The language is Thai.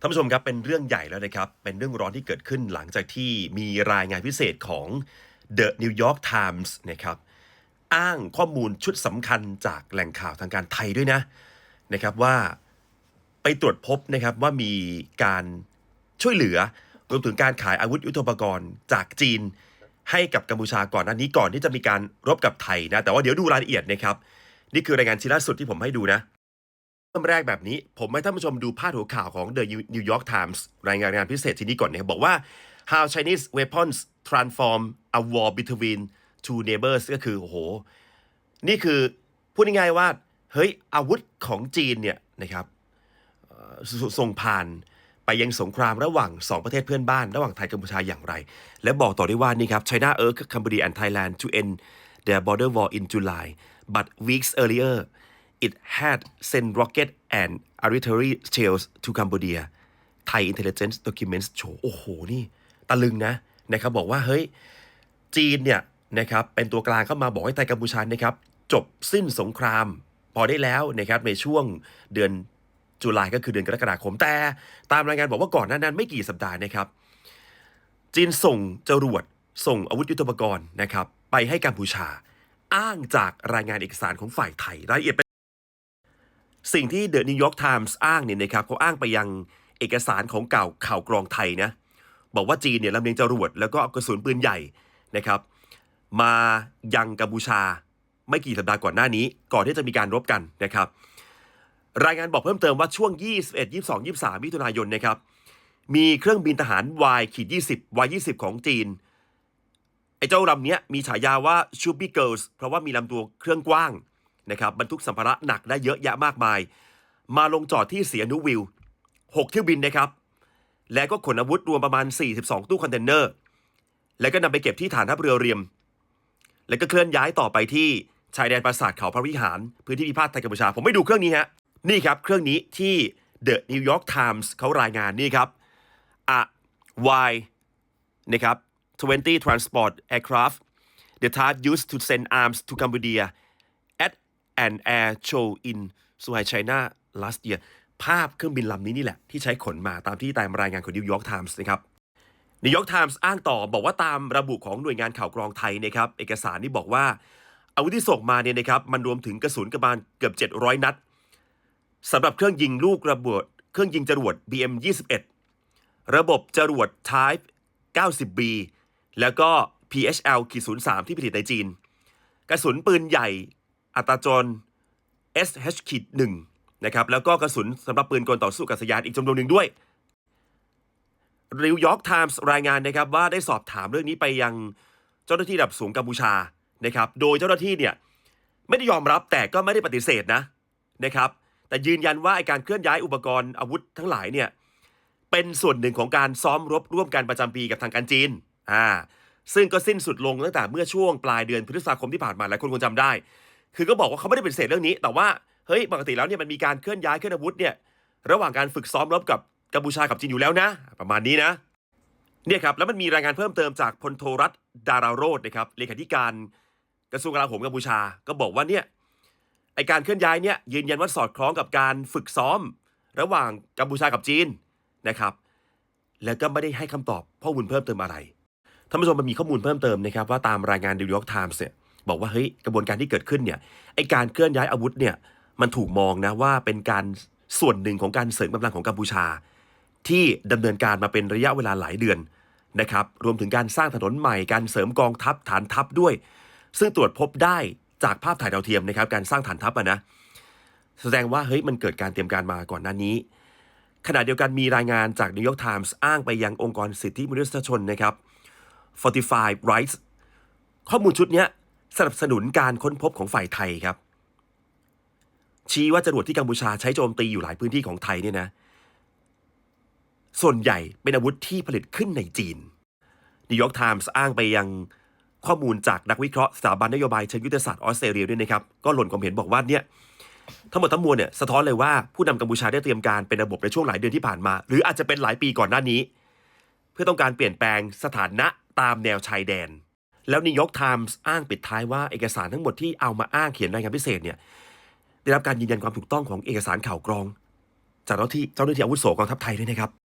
ท่านผู้ชมครับเป็นเรื่องใหญ่แล้วนะครับ เป็นเรื่องร้อนที่เกิดขึ้นหลังจากที่มีรายงานพิเศษของ The New York Times นะครับอ้างข้อมูลชุดสำคัญจากแหล่งข่าวทางการไทยด้วยนะนะครับว่าไปตรวจพบนะครับว่ามีการช่วยเหลือรวมถึงการขายอาวุธยุทโธปกรณ์จากจีน ให้กับกัมพูชาก่อนหน้านี้ก่อนที่จะมีการรบกับไทยนะแต่ว่าเดี๋ยวดูรายละเอียดนะครับนี่คือรายงานชิ้นล่าสุดที่ผมให้ดูนะ เริ่มแรกแบบนี้ ผมให้ท่านผู้ชมดูพาดหัวข่าวของ The New York Times รายงานงานพิเศษที่นี้ก่อนนะครับบอกว่า how Chinese weapons transform a war between two neighbors ก็คือโอ้โห นี่คือพูดง่ายๆว่า เฮ้ย อาวุธของจีนเนี่ยนะครับสส่งผ่านไปยังสงครามระหว่าง 2 ประเทศเพื่อนบ้าน ระหว่างไทยกัมพูชาอย่างไร และบอกต่อได้ว่านี่ครับ China urged Cambodia and Thailand to end their border war in July but weeks earlier it had sent rocket and artillery shells to Cambodia Thai intelligence documents show โอ้โห นี่ ตะลึงนะ นะครับบอกว่าเฮ้ย จีนเนี่ยนะครับเป็นตัวกลางเข้ามาบอกให้ไทยกัมพูชานะครับ จบสิ้นสงคราม พอได้แล้วนะครับในช่วงเดือนจุลายก็คือเดือนกรกฎาคมแต่ ตามรายงานบอกว่าก่อนหน้านั้นไม่กี่สัปดาห์นะครับ จีนส่งจรวดส่งอาวุธยุทโธปกรณ์นะครับ ไปให้กัมพูชา อ้างจากรายงานเอกสารของฝ่ายไทยรายละเอียดเป็น สิ่งที่เดอะนิวยอร์กไทมส์อ้างเนี่ยนะครับเขาอ้างไปยังเอกสารของเก่าข่าวกรองไทยนะบอกว่าจีนเนี่ยลำเลียงจรวดแล้วก็กระสุนปืนใหญ่นะครับมายังกัมพูชาไม่กี่สัปดาห์ก่อนหน้านี้ ก่อนที่จะมีการรบกันนะครับ รายงานบอกเพิ่มเติมว่าช่วง 21 22 23 มิถุนายนนะครับ มีเครื่องบินทหาร Y ขีด20 Y 20ของจีน ไอ้เจ้าลำเนี้ยมีฉายาว่า c h u b b y Girls เพราะว่ามีลำตัวเครื่องกว้าง นะครับบรรทุกสัมภาระหนักได้เยอะแยะมากมาย มาลงจอดที่เสียนุวิว 6 เที่ยวบินนะครับ และก็ขนอาวุธรวมประมาณ 42 ตู้คอนเทนเนอร์ แล้วก็นำไปเก็บที่ฐานทัพเรือเรียม แล้วก็เคลื่อนย้ายต่อไปที่ชายแดนปราสาทเขาพระวิหาร พื้นที่พิพาทไทยกัมพูชา ผมไม่ดูเครื่องนี้ฮะ นี่ครับเครื่องนี้ที่ The New York Times เขารายงานนี่ครับอะ Y นะครับ20 transport aircraft the type used to send arms to Cambodia at an air show in Suhai China last year ภาพเครื่องบินลำนี้นี่แหละ ที่ใช้ขนมาตามที่ตามรายงานของ New York Times นะครับนิวยอร์กไทมส์อ้างต่อบอกว่าตามระบุของหน่วยงานข่าวกรองไทยนะครับ เอกสารนี่บอกว่า อาวุธที่ส่งมาเนี่ยนะครับมันรวมถึงกระสุนกระบาลเกือบ 700 นัดสำหรับเครื่องยิงลูกระเบิดเครื่องยิงจรวด BM 21ระบบจรวด Type 90B แล้วก็ PHL 03 ที่ผลิตในจีน กระสุนปืนใหญ่ อัตราจร SH 1 นะครับแล้วก็กระสุนสำหรับปืนกลต่อสู้กับสยานอีกจำนวนหนึ่งด้วยนิวยอร์กไทมส์รายงานนะครับว่าได้สอบถามเรื่องนี้ไปยังเจ้าหน้าที่ระดับสูงกัมพูชานะครับ โดยเจ้าหน้าที่เนี่ยไม่ได้ยอมรับแต่ก็ไม่ได้ปฏิเสธนะนะครับ แต่ยืนยันว่าการเคลื่อนย้ายอุปกรณ์อาวุธทั้งหลายเนี่ยเป็นส่วนหนึ่งของการซ้อมรบร่วมกันประจำปีกับทางการจีนอ่าซึ่งก็สิ้นสุดลงตั้งแต่เมื่อช่วงปลายเดือนพฤษภาคมที่ผ่านมาหลายคนคงจำได้ คือก็บอกว่าเขาไม่ได้เปฏิเสธเรื่องนี้ แต่ว่าเฮ้ยปกติแล้วเนี่ยมันมีการเคลื่อนย้ายเคลื่อนอาวุธเนี่ยระหว่างการฝึกซ้อมรบกับกัมพูชากับจีนอยู่แล้วนะ ประมาณนี้นะเนี่ยครับแล้วมันมีรายงานเพิ่มเติมจากพลโทรัตดาราโรดนะครับเลขาธิการกระทรวงกลาโหมกัมพูชา ก็บอกว่าเนี่ยไอการเคลื่อนย้ายเนี่ยยืนยันว่าสอดคล้องกับการฝึกซ้อม ระหว่างกัมพูชากับจีนนะครับ แล้วก็ไม่ได้ให้คำตอบข้อมูลเพิ่มเติมอะไรท่านผู้ชมมันมีข้อมูลเพิ่มเติมนะครับว่าตามรายงาน New York Times เนี่ย บอกว่าเฮ้ยกระบวนการที่เกิดขึ้นเนี่ยไอการเคลื่อนย้ายอาวุธเนี่ยมันถูกมองนะว่าเป็นการส่วนหนึ่งของการเสริมกำลังของกัมพูชา ที่ดำเนินการมาเป็นระยะเวลาหลายเดือนนะครับรวมถึงการสร้างถนนใหม่การเสริมกองทัพฐานทัพด้วย ซึ่งตรวจพบได้จากภาพถ่ายดาวเทียมนะครับการสร้างฐานทัพอะนะแสดงว่าเฮ้ยมันเกิดการเตรียมการมาก่อนหน้านี้ ขณะเดียวกันมีรายงานจาก New York Times อ้างไปยังองค์กรสิทธิมนุษยชนนะครับ45 Rights ข้อมูลชุดเนี้ย สนับสนุนการค้นพบของฝ่ายไทยครับ ชี้ว่าจรวดที่กัมพูชาใช้โจมตีอยู่หลายพื้นที่ของไทยเนี่ยนะ ส่วนใหญ่เป็นอาวุธที่ผลิตขึ้นในจีนนิวยอร์กไทมส์อ้างไปยังข้อมูลจากนักวิเคราะห์สถาบันนโยบายเชิงยุทธศาสตร์ออสเตรเลียด้วยนะครับ ก็หล่นความเห็นบอกว่าเนี่ยทั้งหมดทั้งมวลเนี่ยสะท้อนเลยว่าผู้นำกัมพูชาได้เตรียมการเป็นระบบในช่วงหลายเดือนที่ผ่านมา หรืออาจจะเป็นหลายปีก่อนหน้านี้ เพื่อต้องการเปลี่ยนแปลงสถานะตามแนวชายแดน แล้วนิวยอร์กไทมส์อ้างปิดท้ายว่าเอกสารทั้งหมดที่เอามาอ้างเขียนรายงานพิเศษเนี่ยได้รับการยืนยันความถูกต้องของเอกสารข่าวกรอง จากเจ้าหน้าที่เจ้าหน้าที่อาวุโสกองทัพไทยด้วยนะครับ